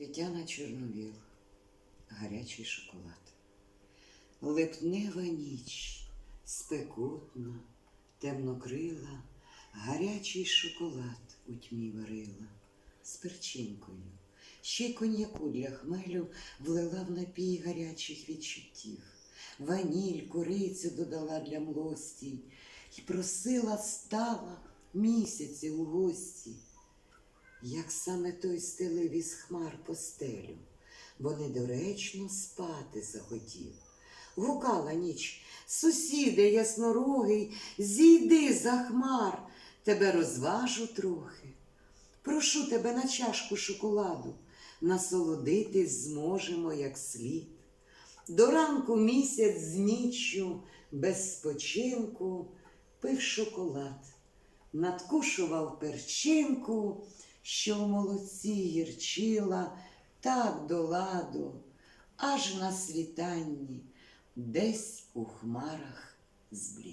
Тетяна Чорновіл, гарячий шоколад. Липнева ніч, спекотна, темнокрила, гарячий шоколад у тьмі варила. З перчинкою. Ще й коньяку для хмелю влила в напій гарячих відчуттів. Ваніль, корицю додала для млості і просила стала місяці у гості як саме той стелив із хмар постелю, бо недоречно спати захотів. Гукала ніч, сусіде яснорогий, зійди за хмар, тебе розважу трохи. Прошу тебе на чашку шоколаду, насолодитись зможемо як слід. До ранку місяць з ніччю без спочинку пив шоколад, надкушував перчинку, що в молоці гірчила так до ладу, аж на світанні, десь у хмарах зблід.